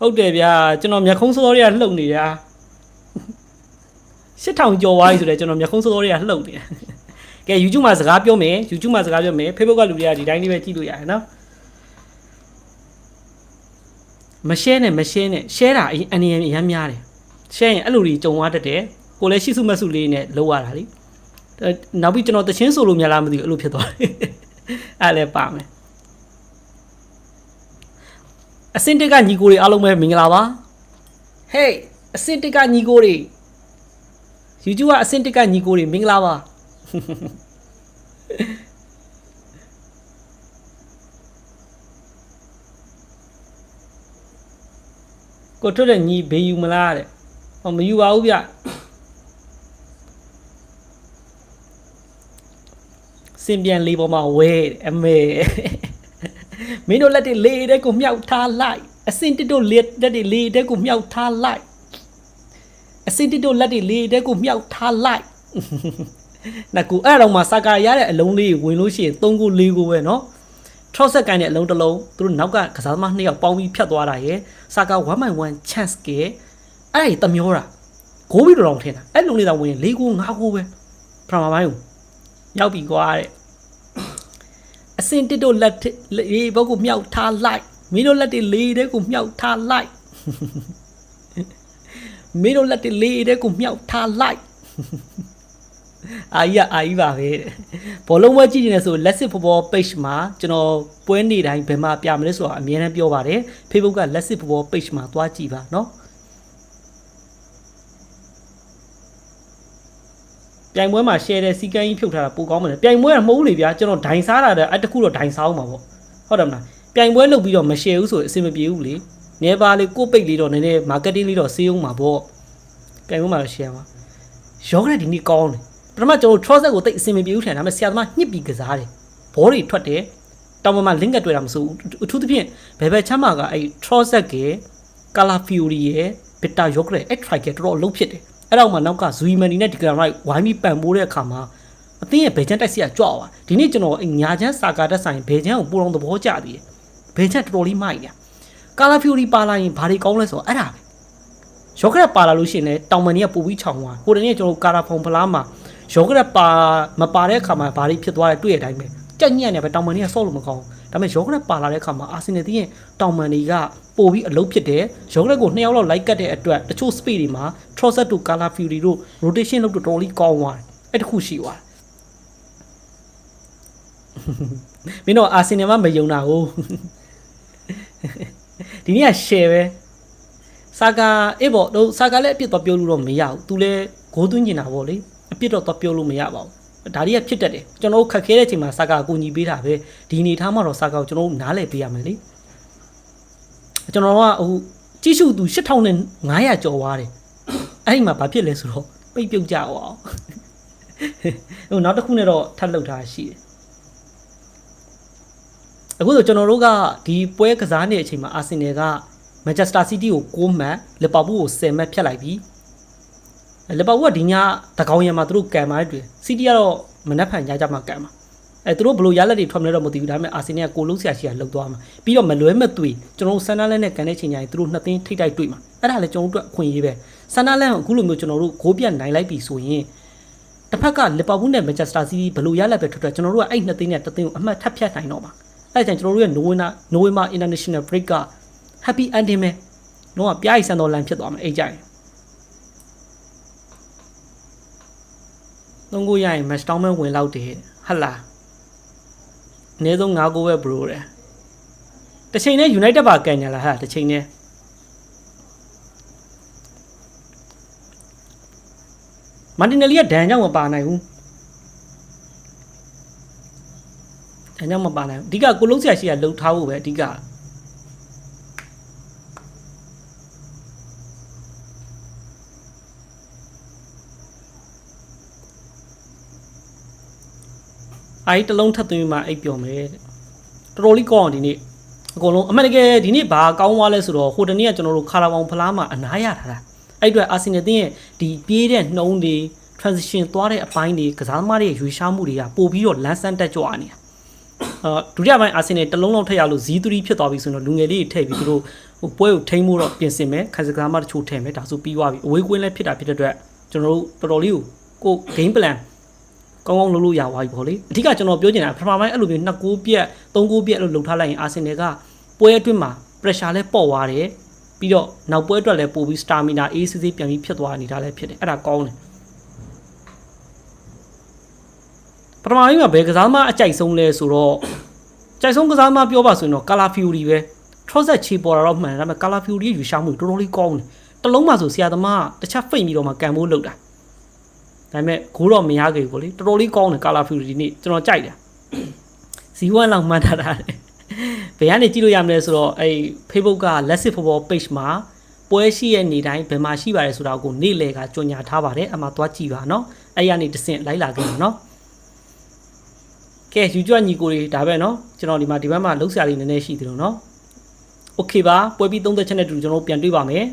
ဟုတ်တယ်ဗျာကျွန်တော်မျက်ခုံးစောတွေကလှုပ်နေတာ8000ကျော်သွားပြီဆိုတော့ကျွန်တော်မျက်ခုံးစောတွေကလှုပ်နေတာကဲ YouTube မှာစကားပြောမယ် YouTube မှာစကားပြောမယ် Facebook ကလူတွေကဒီတိုင်းလေးပဲကြည့်လို့ရတယ်နော်မ share နဲ့မ share နဲ့ share တာအရင်အနေနဲ့အများများတယ် share ရင်အဲ့လိုကြီးကြုံသွားတတ်တယ်ကိုလည်းရှိစုမစုလေးနဲ့လောက်ရတာလीနောက်ပြီးကျွန်တော်တချင်းဆိုလို့များလားမသိဘူးအဲ့လိုဖြစ်သွားတယ်အဲ့လည်းပါမယ် အစင်တစ်ကညီကိုတွေအားလုံးပဲမင်္ဂလာပါ Hey အစင်တစ်ကညီကိုတွေ YouTube ကအစင်တစ်ကညီကိုတွေမင်္ဂလာပါကိုထွက်တဲ့ညီဘေးယူမလားတဲ့ဟောမယူပါဘူးဗျစင်ပြန်လေးပေါ်မှာဝဲတဲ့အမေ မင်းတို့လက်တွေလေးတဲ့ကိုမြောက်ထားလိုက်အစင်တစ်တို့လက်လက်တွေလေးတဲ့ကိုမြောက်ထားလိုက်အစင်တစ်တို့လက်တွေလေးတဲ့ကိုမြောက်ထားလိုက်နကူအဲ့တော့မှစကာရတဲ့အလုံးလေးဝင်လို့ရှိရင်3ခု4ခုပဲเนาะ6စက္ကန့်နဲ့အလုံးတစ်လုံးသူတို့နောက်ကကစားသမား2ယောက်ပေါင်းပြီးဖြတ်သွားတာရယ်စကာ1/1 chance ကဲအဲ့ဒီတမျောတာဂိုးပြီးတော့တော့ထင်တာအဲ့လုံးလေးတော့ဝင်4ခု5ခုပဲပထမပိုင်းကိုရောက်ပြီကွာတဲ့အ စင်တစ်တို့လက်လေးဘုတ်ကိုမြောက်ထားလိုက်မင်းတို့လက်တွေလေးတဲ့ကိုမြောက်ထားလိုက်မင်းတို့လက်တွေလေးတဲ့ကိုမြောက်ထားလိုက် အာကြီးကအာကြီးပါပဲတဲ့ဘောလုံးပွဲကြည့်နေတယ်ဆိုလက်စစ်ဖော်ဖော် page မှာကျွန်တော်ပွဲနေတိုင်းဘယ်မှာပြမလဲဆိုတာအမြဲတမ်းပြောပါတယ် Facebook ကလက်စစ်ဖော်ဖော် page မှာသွားကြည့်ပါเนาะ ပြိုင်ပွဲမှာ share တဲ့စီကန်းကြီးဖြုတ်ထားတာပိုကောင်းမယ်ပြိုင်ပွဲကမဟုတ်ဘူးလေဗျာကျွန်တော်ဒိုင်စားတာတဲ့အတခုတော့ဒိုင်စားအောင်ပါပေါ့ဟုတ်တယ်မလားပြိုင်ပွဲလုပ်ပြီးတော့မ share ဘူးဆိုရင်အဆင်မပြေဘူးလေနေပါလေကိုပိတ်လေးတော့နည်းနည်း marketing လေးတော့စေးအောင်ပါပေါ့ပြိုင်ပွဲမှာတော့ share ပါရောကတဲ့ဒီနေ့ကောင်းတယ်ပထမကျွန်တော် trust ကိုတိတ်အဆင်မပြေဘူးထင်တယ်ဒါပေမဲ့ဆရာသမားညှစ်ပြီးကစားတယ်ဘောတွေထွက်တယ်တောင်ပေါ်မှာ link ကတွေ့တာမစိုးဘူးအထူးသဖြင့်ဘယ်ဘက်ချမ်းမှာကအဲ့ trust က color fury ရဲ့ beta yogurt အဲ့ try ကတော်တော်အလုံးဖြစ်တယ် အဲ့တော့မှနောက်က zui mani နဲ့ declan right ဝိုင်းပြီးပံပိုးတဲ့အခါမှာအသင်းရဲ့ဘယ်ချမ်းတိုက်စီကကြွသွားဒီနေ့ကျွန်တော်ညာချမ်းစာကာတက်ဆိုင်ဘယ်ချမ်းကိုပူတော်သဘောကျသေးတယ်ဘယ်ချမ်းတော်တော်လေးမိုက်တယ် color fury ပါလာရင်ဘာတွေကောင်းလဲဆိုတော့အဲ့ဒါပဲယောဂရက်ပါလာလို့ရှိရင်လည်းတောင်မန်ကြီးကပူပြီးချောင်သွားဟိုတနေ့ကျွန်တော်ကာရာဖုံဖလားမှာယောဂရက်ပါမပါတဲ့အခါမှာဘာတွေဖြစ်သွားလဲတွေ့ရတဲ့အတိုင်းပဲကြက်ညက်နေပဲတောင်မန်ကြီးကဆော့လို့မကောင်းဘူး ဒါပေမဲ့ယောဂရက်ပါလာတဲ့အခါမှာအာဆင်နယ်တင်းရဲ့တောင်မန်ကြီးကပို့ပြီးအလုပ်ဖြစ်တယ်ယောဂရက်ကိုနှစ်ယောက်လောက်လိုက်ကတ်တဲ့အတွက်တချို့ speed တွေမှာ Trossard တို့ Color Fury တို့ rotation လုပ်တော့တော်တော်လေးကောင်းသွားတယ်အဲ့တခုရှိသွားတယ်မင်းတို့အာဆင်နယ်မှာမယုံတာကိုဒီနေ့က share ပဲဆာကာအေးပေါ့တော့ဆာကာလည်းအပြစ်တော့ပြောလို့တော့မရဘူး။ तू လည်းဂိုးသွင်းနေတာပေါ့လေ။အပြစ်တော့တော့ပြောလို့မရပါဘူး။ ဒါတွေကဖြစ်တတ်တယ်။ကျွန်တော်တို့ခက်ခဲတဲ့အချိန်မှာဆာကာအကူညီပေးတာပဲ။ဒီအနေထားမှာတော့ဆာကာကိုကျွန်တော်တို့နားလည်ပေးရမယ်လေ။ကျွန်တော်ကဟိုကြည့်ရှုသူ8500နဲ့900ကျော်သွားတယ်။အဲ့ဒီမှာဘာဖြစ်လဲဆိုတော့ပိတ်ပြုတ်ကြအောင်။ဟိုနောက်တစ်ခုနဲ့တော့ထပ်လှုပ်ထားရှိတယ်။အခုဆိုကျွန်တော်တို့ကဒီပွဲကစားနေတဲ့အချိန်မှာအာဆင်နယ်ကမန်ချက်စတာစီးတီးကို6မှတ်လီဗာပူးကို10မှတ်ဖြတ်လိုက်ပြီ လီဗာပူးကဒီညတကောင်ရံမှာသူတို့ကန်ပါတယ်စီးတီးကတော့မနက်ဖြန်ညကြမှာကန်မှာအဲသူတို့ဘလို့ရလက်တွေထွက်မလဲတော့မသိဘူးဒါပေမဲ့အာဆင်နယ်ကကိုလုံးဆရာရှိကလှုပ်သွားမှာပြီးတော့မလွဲမသွေကျွန်တော်တို့ဆန်နာလက်နဲ့ကန်တဲ့ချိန်ကျရင်သူတို့နှစ်သိန်းထိတ်တိုက်တွေ့မှာအဲ့ဒါလည်းကျွန်တော်တို့အတွက်အခွင့်အရေးပဲဆန်နာလက်ကအခုလိုမျိုးကျွန်တော်တို့ဂိုးပြတ်နိုင်လိုက်ပြီဆိုရင်တစ်ဖက်ကလီဗာပူးနဲ့မန်ချက်စတာစီးတီးဘလို့ရလက်ပဲထွက်ထွက်ကျွန်တော်တို့ကအဲ့နှစ်သိန်းနဲ့တစ်သိန်းကိုအမှတ်ထပ်ဖြတ်နိုင်တော့မှာအဲ့ဒါကြောင့်ကျွန်တော်တို့ရဲ့နိုဝင်နာနိုဝင်ဘာ international break က happy ending ပဲတော့ပြားရီဆန်တော်လန်ဖြစ်သွားမယ်အဲ့ကြရင် သုံးခုရရင် match တောင်းမဲ့ဝင်လောက်တယ်ဟတ်လားအနည်းဆုံး9ခုပဲ bro တယ်တစ်ချိန်နဲ့ United ပါကန်ညာလားဟာတစ်ချိန်နဲ့မန်တင်နယ်လီကဒန်ကြောင့်မပါနိုင်ဘူးဒန်ကြောင့်မပါနိုင်ဘူးအဓိကကိုလုံးဆရာရှိကလှုပ်ထားဖို့ပဲအဓိက အိုက်တစ်လုံးထပ်သွင်းမှအိပ်ပျော်မယ်တဲ့တော်တော်လေးကောင်းအောင်ဒီနေ့အကုန်လုံးအမှန်တကယ်ဒီနေ့ဘာကောင်းသွားလဲဆိုတော့ဟိုတနေ့ကကျွန်တော်တို့ခါရာဘောင်ဖလားမှာအနားရထားတာအဲ့အတွက်အာဆင်နယ်တင်းရဲ့ဒီပြေးတဲ့နှုံးတွေ transition သွားတဲ့အပိုင်းတွေကစားသမားတွေရွေးရှားမှုတွေကပို့ပြီးတော့လမ်းဆန်းတက်ကြွနေတာအာဒုတိယပိုင်းအာဆင်နယ်တစ်လုံးလုံးထည့်ရလို့ Z3 ဖြစ်သွားပြီဆိုတော့လူငယ်လေးတွေထည့်ပြီးသူတို့ဟိုပွဲကိုထိန်းဖို့တော့ပြင်ဆင်မယ်ခိုင်စကားမတချို့ထည့်မယ်ဒါဆိုပြီးသွားပြီအဝေးကွင်းလည်းဖြစ်တာဖြစ်တဲ့အတွက်ကျွန်တော်တို့တော်တော်လေးကိုကို game plan ကောင်းကောင်းလုပ်လို့ရသွားပြီပေါ့လေအဓိကကျွန်တော်ပြောချင်တာပထမပိုင်းအဲ့လိုမျိုး2 9ပြက်3 9ပြက်လို့လှုပ်ထားလိုက်ရင်အာဆင်နယ်ကပွဲအတွင်းမှာ pressure လည်းပေါ့သွားတယ်ပြီးတော့နောက်ပွဲအတွက်လည်းပို့ပြီး stamina အေးစစ်စစ်ပြန်ပြီးဖြစ်သွားနေတာလည်းဖြစ်တယ်အဲ့ဒါကောင်းတယ်ပထမပိုင်းမှာဘယ်ကစားမအကြိုက်ဆုံးလဲဆိုတော့ကြိုက်ဆုံးကစားမပြောပါဆိုရင်တော့ Color Fury ပဲ Trozet ချေပေါ်တာတော့မှန်တယ်ဒါပေမဲ့ Color Fury ရဲ့ယူရှာမှုတော်တော်လေးကောင်းတယ်တစ်လုံးမှဆိုဆရာသမားကတစ်ချက်ဖိတ်ပြီးတော့မှကန်ဖို့လုပ်တာ ဒါပေမဲ့ဂိုးတော့မရခဲ့ဘူးပေါ့လေတော်တော်လေးကောင်းတယ်ကာလာဖျူရီဒီနေ့ကျွန်တော်ကြိုက်တယ်ဇီဝမ်လောက်မှတ်ထားတာလေဘယ်ကနေကြည့်လို့ရမလဲဆိုတော့အဲ့ Facebook က Let's Sit Football Page မှာပွဲရှိရဲ့နေတိုင်းဘယ်မှာရှိပါတယ်ဆိုတာကိုနေ့လည်ကကြော်ညာထားပါတယ်အမှသွားကြည့်ပါနော်အဲ့ရနေတဆင့်လိုက်လာခဲ့ပါနော်ကဲယူကြွညီကိုတွေဒါပဲနော်ကျွန်တော်ဒီမှာဒီဘက်မှာလှုပ်ရှားလေးနည်းနည်းရှိသေးတယ်နော်โอเคပါပွဲပြီး30ချက်နဲ့တူကျွန်တော်တို့ပြန်တွေ့ပါမယ်